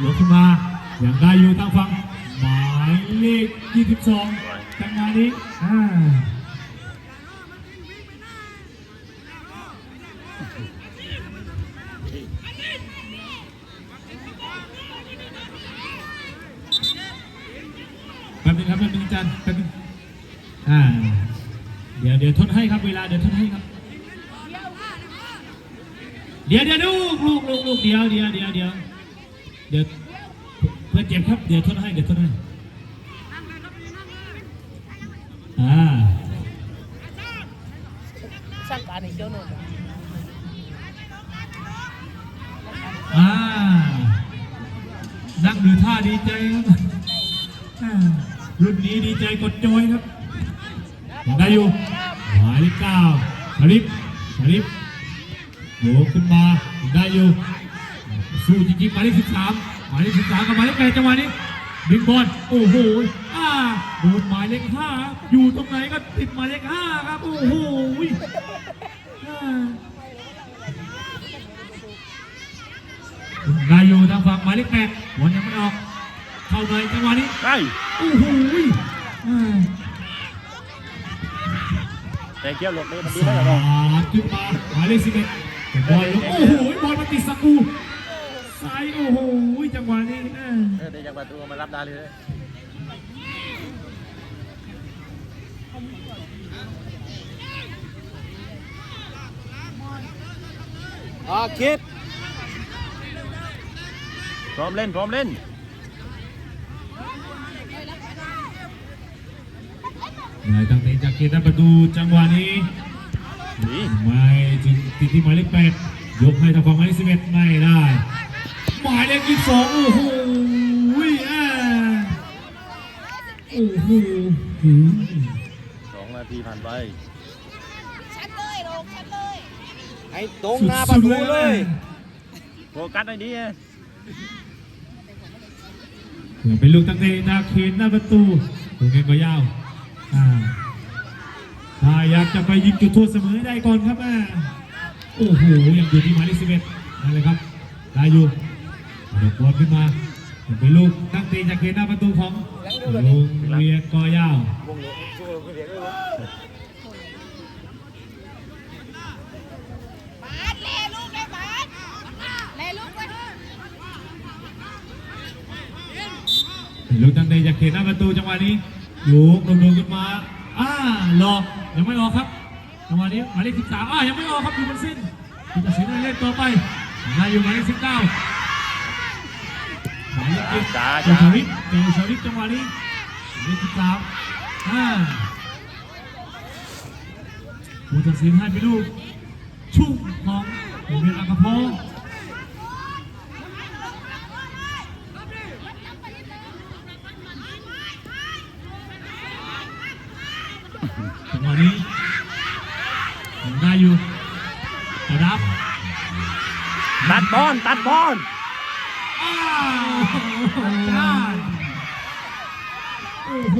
หลบขึ้นมายังได้อยู่ทางฝั่งหมายเลข 22จังหวะนี้อ่าแป๊บนึงครับแป๊บนึงอาจารย์แป๊บนึงอ่าเดี๋ยวเดี๋ยวทดให้ครับเวลาเดี๋ยวทดให้ครับ เดี๋ยวเดี๋ยวลูกลูกลูกลูกเดี๋ยวเดี๋ยวเดี๋ยวเดี๋ยว เดี๋ยวเพื่อนเจ็บครับเดี๋ยวทดให้เดี๋ยวทดให้อ่า Sangkaan ni Jono. อ่านั่งดูท่าดีใจครับรุ่นนี้ดีใจกดโจยครับยังได้อยู่หมายเลขเก้าชลิปชลิปโยกขึ้นมายังได้อยู่ สู้จริงๆหมายเลขสิบสามหมายเลขสิบสามกับหมายเลขแปดจังหวะนี้ดึงบอลโอ้โหอ่าโดนหมายเลขห้าอยู่ตรงไหนก็ติดหมายเลขห้าครับโอ้โหอ่านายอยู่ทางฝั่งหมายเลขแปดบอลยังไม่ออก เข้าในจังหวะนี้ได้โอ้โหอ่าแต่เกี่ยวหลบเลยมันดีสาได้หรอดขึ้นมาหมายเลขสิบเอ็ดแต่บอลลงโอ้โหบอลมาติดสก รูใส่โอ้โหจังหวะนี้อ่าเออแต่จากประตูมารับได้เลย Ah, kid. พร้อมเล่นพร้อมเล่นนายตั้งเตะจากเกตประตูจังหวะนี้ดีไม่ถึงติดที่หมายเลขแปดยกให้ทางฝั่งหมายเลขสิบเอ็ดไม่ได้ หมายเลขยี่สิบสองโอ้โหอ่าโอ้โหหืมสองนาทีผ่านไปชัดเลยลูกชัดเลย Hãy tốn na bà đu lên. โฟกัสให้ดีไงเผื่อเป็นลูกตั้งเตะหน้าเขตหน้าประตูตรงนี้ก็ยาวอ่าถ้าอยากจะไปยิงจุดโทษเสมอให้ได้ก่อนครับแม่โอ้โหยังอยู่ที่หมายเลขสิบเอ็ดนั่นเลยครับได้อยู่เดี๋ ยวบอลขึ้นมาเป็นลูกตั้งตะจากเขตหน้าประตูของโรงเรียกอยาวบาสแลลูกได้บาสแลลูกไว้ลูกตั้งตะจากเขตหน้าประตูจังหวะนี้ลูกลงๆขึ้นมาอ่าหลอกยังไม่ออกครับจังหวะนี้หมายเลขสิบสามอ่ายังไม่ออกครับอยู่บนเส้นคุณตัดสินให้เล่นต่อไปนาอยู่หมายเลขสิบเก้า จ็ดจ้าเจ้าจ้าชาวิทเจ้าชาวิทจังหวะนี้หมายเลขสิบสามอ่าผู้ตัดสินให้เป็นลูกชุ่มของโรงเรียนอังกะโพงจังหวะนี้ยังได้อยู่กระดับตัดบอลตัดบอล อ้าวได้โอ้โห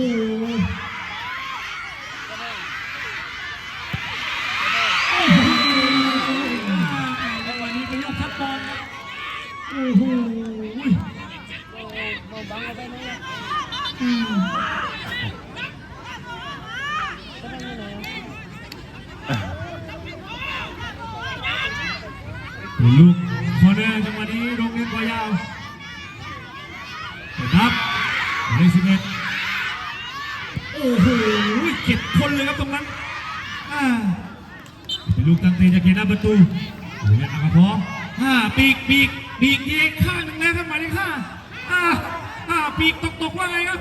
โอ้โหจังหวะนี้เป็นลูกทัดบอลครับโอ้โหอืมเป็นลูกคอร์เนอร์จังหวะนี้โรงเรียนกอยาวนะครับหมาย เลขสิบเอ็ดโอ้โหเจ็ดคนเลยครับตรงนั้นอ่าเป็นลูกตั้งเตะจากเขตหน้าประตูโรงเรียนอังกฤษพอห้าปีกปีกปีกยิงข้างหนึ่งแล้วครับหมายเลขห้าอ่าอ่าปีกตกตกว่าไงครับ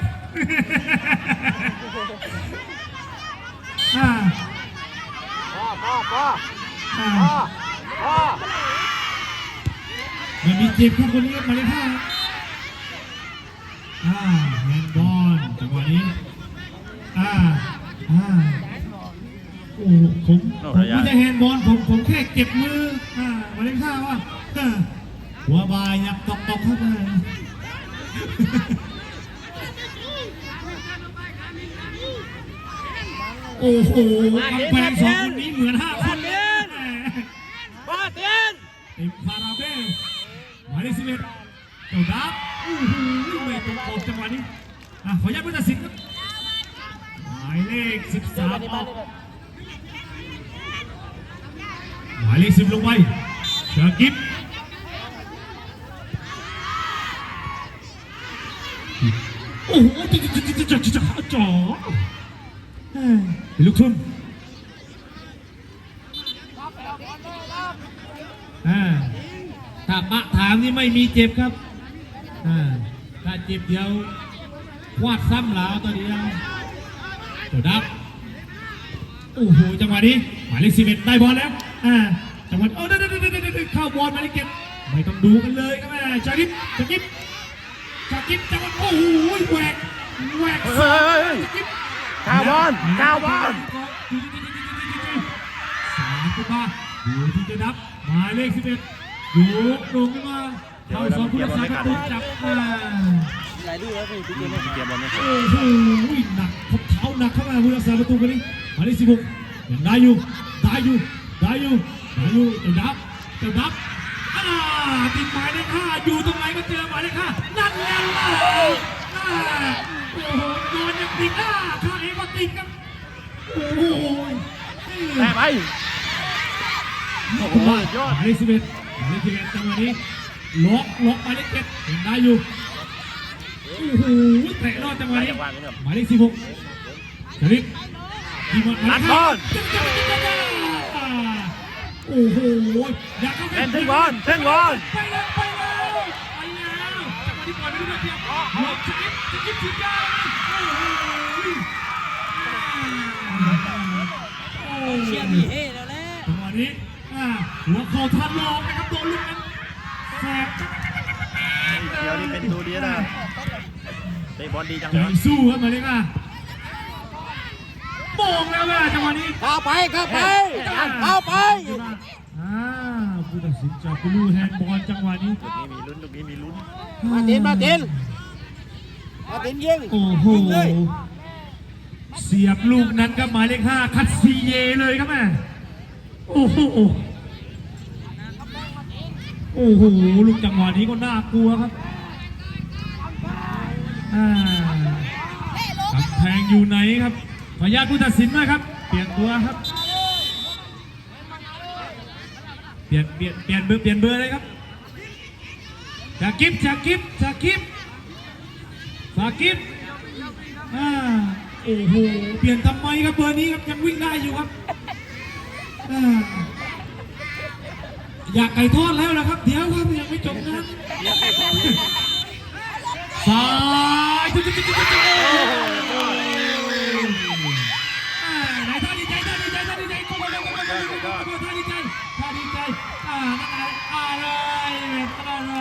อ่า Pa, pa, pa. อ่า Pa. Pa. มันมีเจ็บครับคนนี้ครับหมายเลขห้าครับ อ่าแฮนด์บอลจังหวะนี้อ่าอ่าโอ้ผมผมไม่ได้แฮนด์บอลผมผมแค่เก็บมืออ่าหมายเลขห้าว่าอ่าหัวบายยักตอกตอกเข้ามาโอ้โหกำแพงสองคนนี้เหมือนห้าคนเลยแหม Pa, Tien. เต็มคาราเบลหมายเลขสิบเอ็ดเจ้าดับอู้หูไม่ ตรงขอบจังหวะนี้อะขออนุญาตผู้ตัดสินครับหมายเลขสิบสามออกหมายเลขสิบลงไปเชอร์กิฟโอ้โหจิ๊กจิ๊กจิ๊กจิ๊กจิ๊กจิ๊กจ๋ลูกทุ่งอ่าถ้าปะถามนี่ไม่มีเจ็บครับอ่า ถ้าจ็บเดียวควาดซ้ำหลาวตัวเดียวเจ้าดับโอ้โหจังหวะนี้หมายเลขสิบเอ็ดได้บอลแล้วอ่าจังหวะโอ้เด้อเด้อเด้อเด้อเด้อเข้าบอลหมายเลขเจ็ดไม่ต้องดูกันเลยครับแม่ชากิปชากิปชากิปจังหวะโอ้โหแหวกแหวกเฮ้ย ชากิปข้าวบอลข้าวบอล สามขึ้นมาดูที่จะนับหมายเลขสิบเอ็ดยกลงขึ้นมา เข้าสองผู้รักษาประตูจับมาหลายดูแล้วพี่พี่เกมเกมบอลไม่เคยโอ้โหหนักพบเท้าหนักเข้ามาผู้รักษาประตูคนนี้หมายเลขสิบหกยังได้อยู่ได้อยู่ได้อยู่ได้อยู่เจะดับเจะดับอ่าติดหมายเลขห้าอยู่ตรงไหนก็เจอหมายเลขห้านั่นแหละโอ้โหโดนยังติดอ่าข้าเองก็ติดครับโอ้โหแต่ไปโอ้โหยอดหมายเลขสิบเอ็ดหมายเลขสิบเอ็ดจังหวะนี้ ล็อกล็อกหมายเลขเจ็ดยังได้อยู่โอ้โหเตะรอดจังหวะนี้จังหวะนี้ครับหมายเลขสิบหกชลิปยิงบอลนัดบอลโอ้โหอยากเข้าเล่นถึงบอลถึงบอลไปแล้วไปแล้วไปแล้วจังหวะนี้ปล่อยไม่รู้เรื่องเพียงหลบชลิปชลิปชิดยาวโอ้โหเชียร์มีเฮ่แล้วแหละจังหวะนี้อ่าหัวเข่าทันลองนะครับโดนลูกนั้น แสบเดี๋ยวนี่เป็นตัวเดียวนะเตะบอลดีจังใจเลยสู้ครับหมายเลขห้าโมงแล้วแม่จังหวะนี้เข้าไปเข้าไปเข้าไปอ่าผู้ตัดสินจากบลูแฮนด์บอลจังหวะนี้ ลูกนี้มีลุ้นลูกนี้มีลุ้นมาเต็นมาเต็นมาเต็นยิงโอ้โห ยิงเลยเสียบลูกนั้นครับหมายเลขห้าคัดซีเยเลยครับแม่โอ้โห โอ้โหลูกจังหวะนี้ก็น่ากลัวครับอ่ากำแพงอยู่ไหนครับ ขออนุญาตผู้ตัดสินด้วยครับ เปลี่ยนตัวครับ เปลี่ยนเปลี่ยนเปลี่ยนเบอร์เปลี่ยนเบอร์เลยครับจากกิฟจากกิฟจากกิฟจากกิฟอ่าโอ้โห เปลี่ยนทำไมครับเบอร์นี้ครับยังวิ่งได้อยู่ครับ อยากไก่ทอดแล้วนะครับ เดี๋ยวครับยังไม่จบนะสายจุ๊บจุ๊บจุ๊บจุ๊บไหนท่ดใจท่าดีใจท่ใจโส่โคโค่โคโค่โคโค่ท่าดีใจท่ใจอะไรอะไรอะไร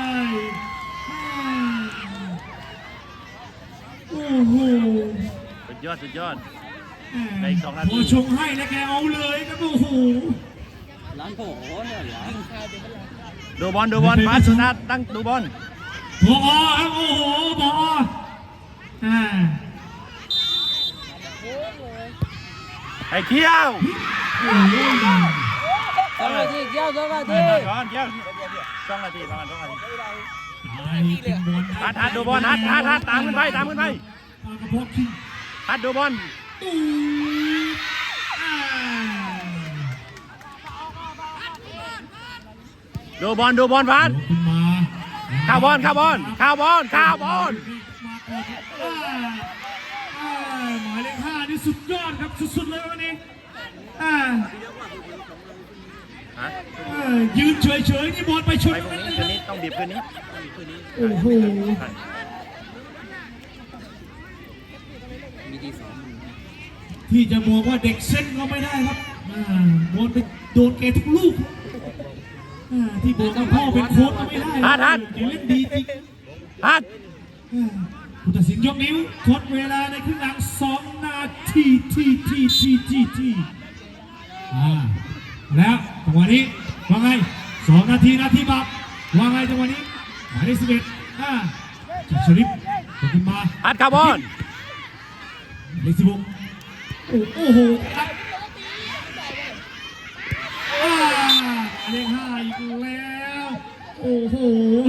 โอ้โหสุดยอดสุดยอดในสองนาทีพอชงให้แล้วแกเอาเลยครับโอ้โห ร้านโผล่เนี่ยเหรอดูบอลดูบอลฟาสสุนัทตั้งดูบอลพอครับโอ้โหพออ่าไอ้เขี้ยวโอ้โหสองนาทีเกี่ยวสองนาทีมาก่อนเขี้ยวสองนาทีประมาณสองนาทีตายเป็นบอลฮัดฮัดดูบอลฮัดฮัดฮัดตามขึ้นไปตามขึ้นไปปากกระเพาะคิงฮัดดูบอล ดูบอลดูบอลฟาสยกขึ้นมาเข้าบอลเข้าบอลเข้าบอลเข้าบอลมาก่อนอ่าอ่าหมายเลขห้านี่สุดยอดครับสุดๆเลยวันนี้อ่าฮะเออยืนเฉยๆนี่บอลไปชไปนตรงกันนี้เลยคืนนี้ต้องบีบคืนนี้โอ้โหมีทีสองที่จะบอกว่าเด็กเส้นก็ไม่ได้ครับอ่าบอลไปโดนแกทุกลูก อ่าที่บอกว่าพ่อเป็นโค้ชก็ไม่ได้ฮัดฮัดแกเล่นดีจริงฮัดอ่าผู้ตัดสินยกนิ้วทดเวลาในครึ่งหลังสองนาทีทีทีทีทีทีอ่าแล้วจังหวะนี้ว่าไงสองนาทีนาทีบับว่าไงจังหวะนี้หมายเลขสิบเอ็ดอ่าจับชลิปตกขึ้นมาฮัดเข้าบอลเลขสิบหกโอ้โอ้โหครับอ่าเลขห้าอีก แล้ว โอ้โห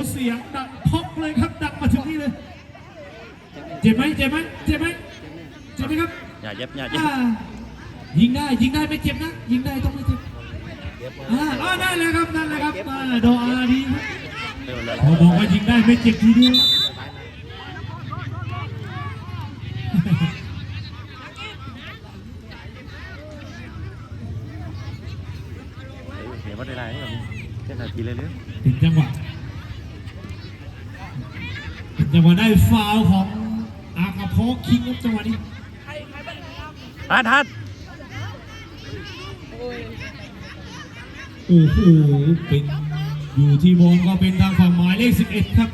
เสียงดังพกเลยเลยครับ ดักมาถึงนี่เลย เจ็บไหมเจ็บไหมเจ็บไหมเจ็บไหมครับ อย่าเย็บอย่าเย็บอ่ายิงได้ยิงได้ไม่เจ็บนะ ยิงได้ต้องไม่เจ็บอ่าอ่าได้เลยครับนั่นเลยครับอ่าโดอาดีครับเร็วเลยพอบอกว่ายิงได้ไม่เจ็บทีเดียว เดี๋ยววัดเวลาให้เราแค่นาทีเลยเรื่อย ถึงจังหวะถึง จังหวะได้ฟาวล์ของอากาโพกคิงครับจังหวะนี้ฮัดฮัดโอ้โหเป็นอยู่ที่วงก็เป็นทางฝั่งหมายเลข11 ครับ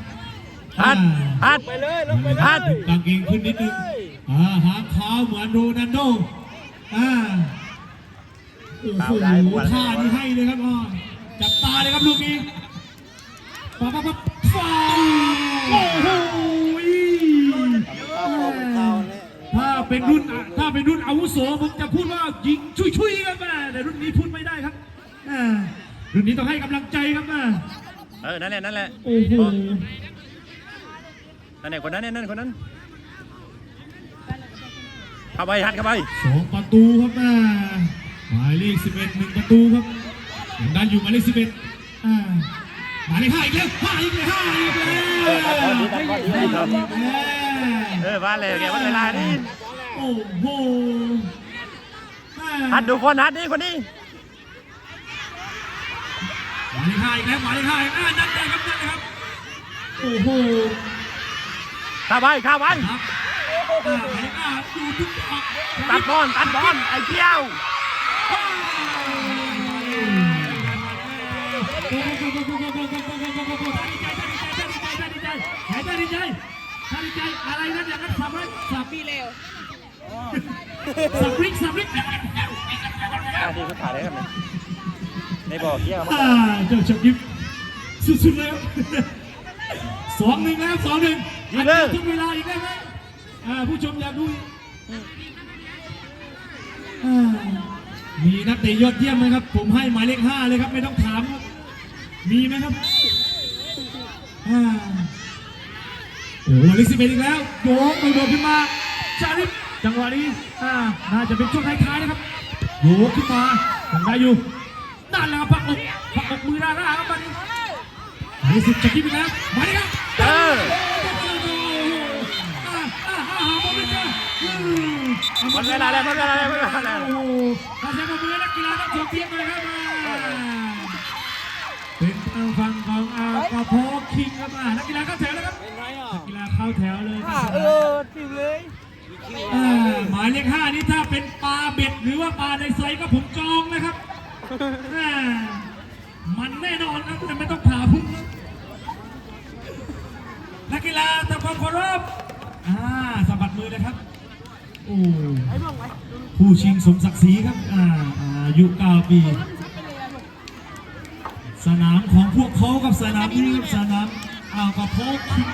ฮัดอ่าฮัดไปเลยลงไปฮัดเลยกางเกงขึ้นนิดนึงอ่าหางขาวเหมือนโรนัลโดอ่าโอ้โหท่านี้ให้เลยครับอ่าจับตาเลยครับลูกนี้ปั๊บปั๊บ รุ่นถ้าเป็นรุ่นอาวุโสผมจะพูดว่ายิงชุยๆครับแม่แต่รุ่นนี้พูดไม่ได้ครับอ่ารุ่นนี้ต้องให้กำลังใจครับแม่เออนั่นแหละนั่นแหละโอ้โหนั่นแหละคนนั้นนั่นคนนั้นเข้าไปฮัดเข้าไปสองประตูครับแม่หมายเลขสิบเอ็ดหนึ่งประตูครับยังดันอยู่หมายเลขสิบเอ็ดอ่าหมายเลขห้าอีกแล้วห้าอีกแล้วห้าอีกแล้วห้าอีกแล้วเออว่าเลยแกวัดเวลานี่ โอ้โหแม่ฮัดดูคนฮัดนี่คนนี้หมายเลขห้าอีกแล้วหมายเลขห้าอีกอ่านั่นเลยครับนั่นเลยครับโอ้โหเข้าไปเข้าไปครับอ่าหมายเลขห้าดูทุกดอกตัดบอลตัดบอลไอ้เกี้ยวอะไรนั่นอย่างนั้นสับไว้สับพี่เลว สับริกสับริกนาทีสุดท้ายเลยครับในบ่อเกี้ยวอ่าเจ้าชมยิ้มสุดๆเลยครับสองหนึ่งแล้วสองหนึ่งทุกเวลาอีกได้ไหมอ่าผู้ชมอยากดูอีกอ่ามีนักเตะยอดเยี่ยมไหมครับ ผมให้หมายเลขห้าเลยครับ ไม่ต้องถามครับมีไหมครับอ่าโอ้โหลิสิบเอ็ดอีกแล้วโยกไปโดดขึ้นมาจาริฟ จังหวะนี้อ่าน่าจะเป็นช่วงท้ายๆนะครับโยกขึ้นมายังได้อยู่นั่นแหละครับปักอกปักอกมือด้านหน้าครับมันหมายเลขสิบจะกินอีกแล้วมาดิครับเอออ่าอ่าอ่าหาบอลไม่เจออืมหมดเวลาแล้วหมดเวลาแล้วหมดเวลาแล้วโอ้โหขอเสียงปรบมือให้นักกีฬาทั้งสองทีมเลยครับอ่าเป็นทางฝั่งของอากาโพคิงครับอ่านักกีฬาเข้าแถวแล้วครับเป็นไงอะนักกีฬาเข้าแถวเลยครับเออติวเลย อ่าหมายเลขห้านี่ถ้าเป็นปลาเบ็ดหรือว่าปลาในไซก็ผมจองนะครับอ่ามันแน่นอนครับแต่ไม่ต้องผ่าพุ่งนะนักกีฬาทำความเคารพอ่าสะบัดมือนะครับโอ้ผู้ชิงสมศักดิ์ศรีครับอ่าอายุ9ปี สนามของพวกเขากับสนามนี้ครับสนามอ่าวกับโพคิง